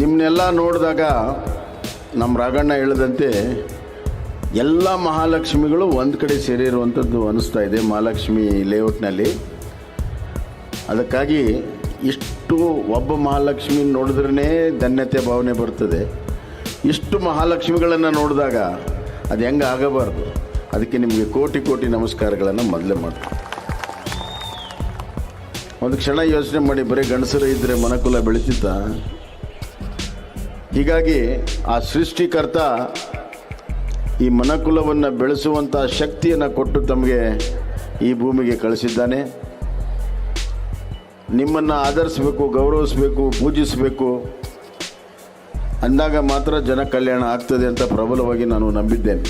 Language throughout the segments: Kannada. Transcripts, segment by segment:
ನಿಮ್ಮನ್ನೆಲ್ಲ ನೋಡಿದಾಗ ನಮ್ಮ ರಾಘಣ್ಣ ಹೇಳಿದಂತೆ ಎಲ್ಲ ಮಹಾಲಕ್ಷ್ಮಿಗಳು ಒಂದು ಕಡೆ ಸೇರಿರುವಂಥದ್ದು ಅನಿಸ್ತಾ ಇದೆ ಮಹಾಲಕ್ಷ್ಮಿ ಲೇಔಟ್ನಲ್ಲಿ ಅದಕ್ಕಾಗಿ ಇಷ್ಟು ಒಬ್ಬ ಮಹಾಲಕ್ಷ್ಮಿ ನೋಡಿದ್ರೇ ಧನ್ಯತೆ ಭಾವನೆ ಬರ್ತದೆ. ಇಷ್ಟು ಮಹಾಲಕ್ಷ್ಮಿಗಳನ್ನು ನೋಡಿದಾಗ ಅದು ಹೆಂಗೆ ಆಗಬಾರ್ದು? ಅದಕ್ಕೆ ನಿಮಗೆ ಕೋಟಿ ಕೋಟಿ ನಮಸ್ಕಾರಗಳನ್ನು ಮೊದಲೇ ಮಾಡ್ತೀನಿ. ಒಂದು ಕ್ಷಣ ಯೋಚನೆ ಮಾಡಿ, ಬರೀ ಗಂಡಸರು ಇದ್ದರೆ ಮನಕುಲ ಬೆಳೀತಿದ್ದ ಹೀಗಾಗಿ ಆ ಸೃಷ್ಟಿಕರ್ತ ಈ ಮನಕುಲವನ್ನು ಬೆಳೆಸುವಂಥ ಶಕ್ತಿಯನ್ನು ಕೊಟ್ಟು ತಮಗೆ ಈ ಭೂಮಿಗೆ ಕಳಿಸಿದ್ದಾನೆ. ನಿಮ್ಮನ್ನು ಆಧರಿಸಬೇಕು, ಗೌರವಿಸಬೇಕು, ಪೂಜಿಸಬೇಕು. ಅಂದಾಗ ಮಾತ್ರ ಜನ ಕಲ್ಯಾಣ ಆಗ್ತದೆ ಅಂತ ಪ್ರಬಲವಾಗಿ ನಾನು ನಂಬಿದ್ದೇನೆ.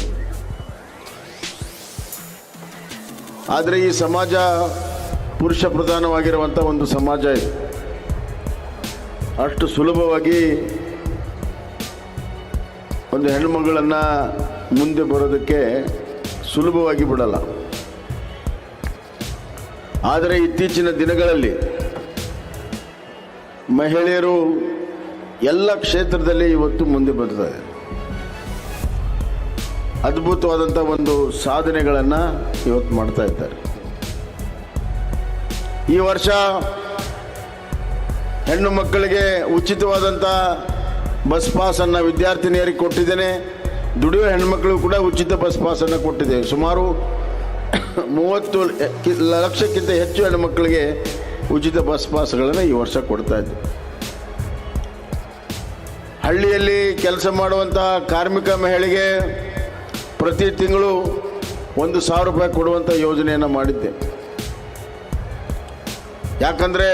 ಆದರೆ ಈ ಸಮಾಜ ಪುರುಷ ಪ್ರಧಾನವಾಗಿರುವಂಥ ಒಂದು ಸಮಾಜ ಇದು. ಅಷ್ಟು ಸುಲಭವಾಗಿ ಒಂದು ಹೆಣ್ಮಗಳನ್ನು ಮುಂದೆ ಬರೋದಕ್ಕೆ ಸುಲಭವಾಗಿ ಬಿಡಲ್ಲ. ಆದರೆ ಇತ್ತೀಚಿನ ದಿನಗಳಲ್ಲಿ ಮಹಿಳೆಯರು ಎಲ್ಲ ಕ್ಷೇತ್ರದಲ್ಲಿ ಇವತ್ತು ಮುಂದೆ ಬರ್ತಾರೆ ಅದ್ಭುತವಾದಂಥ ಒಂದು ಸಾಧನೆಗಳನ್ನು ಇವತ್ತು ಮಾಡ್ತಾ ಇದ್ದಾರೆ. ಈ ವರ್ಷ ಹೆಣ್ಣು ಮಕ್ಕಳಿಗೆ ಉಚಿತವಾದಂಥ ಬಸ್ ಪಾಸನ್ನು ವಿದ್ಯಾರ್ಥಿನಿಯರಿಗೆ ಕೊಟ್ಟಿದ್ದೇನೆ. ದುಡಿಯೋ ಹೆಣ್ಮಕ್ಳಿಗೂ ಕೂಡ ಉಚಿತ ಬಸ್ ಪಾಸನ್ನು ಕೊಟ್ಟಿದ್ದೇವೆ. ಸುಮಾರು ಮೂವತ್ತು ಲಕ್ಷಕ್ಕಿಂತ ಹೆಚ್ಚು ಹೆಣ್ಮಕ್ಳಿಗೆ ಉಚಿತ ಬಸ್ ಪಾಸ್ಗಳನ್ನು ಈ ವರ್ಷ ಕೊಡ್ತಾ ಇದ್ದೆ. ಹಳ್ಳಿಯಲ್ಲಿ ಕೆಲಸ ಮಾಡುವಂಥ ಕಾರ್ಮಿಕ ಮಹಿಳೆಗೆ ಪ್ರತಿ ತಿಂಗಳು ಒಂದು ಸಾವಿರ ರೂಪಾಯಿ ಕೊಡುವಂಥ ಯೋಜನೆಯನ್ನು ಮಾಡಿದ್ದೆ. ಯಾಕಂದರೆ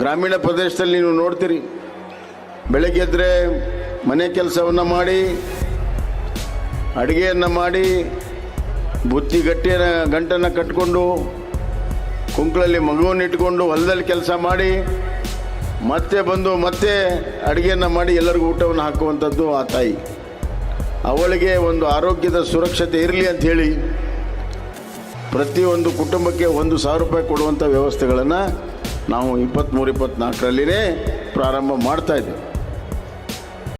ಗ್ರಾಮೀಣ ಪ್ರದೇಶದಲ್ಲಿ ನೀವು ನೋಡ್ತೀರಿ ಬೆಳಗ್ಗೆ ಎದ್ದರೆ ಮನೆ ಕೆಲಸವನ್ನು ಮಾಡಿ, ಅಡುಗೆಯನ್ನು ಮಾಡಿ, ಬುತ್ತಿ ಗಟ್ಟಿಯ ಗಂಟನ್ನು ಕಟ್ಕೊಂಡು, ಕುಂಕಳಲ್ಲಿ ಮಗುವನ್ನು ಇಟ್ಕೊಂಡು ಹೊಲದಲ್ಲಿ ಕೆಲಸ ಮಾಡಿ, ಮತ್ತೆ ಬಂದು ಮತ್ತೆ ಅಡುಗೆಯನ್ನು ಮಾಡಿ ಎಲ್ಲರಿಗೂ ಊಟವನ್ನು ಹಾಕುವಂಥದ್ದು ಆ ತಾಯಿ. ಅವಳಿಗೆ ಒಂದು ಆರೋಗ್ಯದ ಸುರಕ್ಷತೆ ಇರಲಿ ಅಂತ ಹೇಳಿ ಪ್ರತಿಯೊಂದು ಕುಟುಂಬಕ್ಕೆ ಒಂದು ಸಾವಿರ ರೂಪಾಯಿ ಕೊಡುವಂಥ ವ್ಯವಸ್ಥೆಗಳನ್ನು ನಾವು ಇಪ್ಪತ್ತ್ಮೂರು ಇಪ್ಪತ್ತ್ನಾಲ್ಕರಲ್ಲಿನೇ ಪ್ರಾರಂಭ ಮಾಡ್ತಾ ಇದ್ದೀವಿ.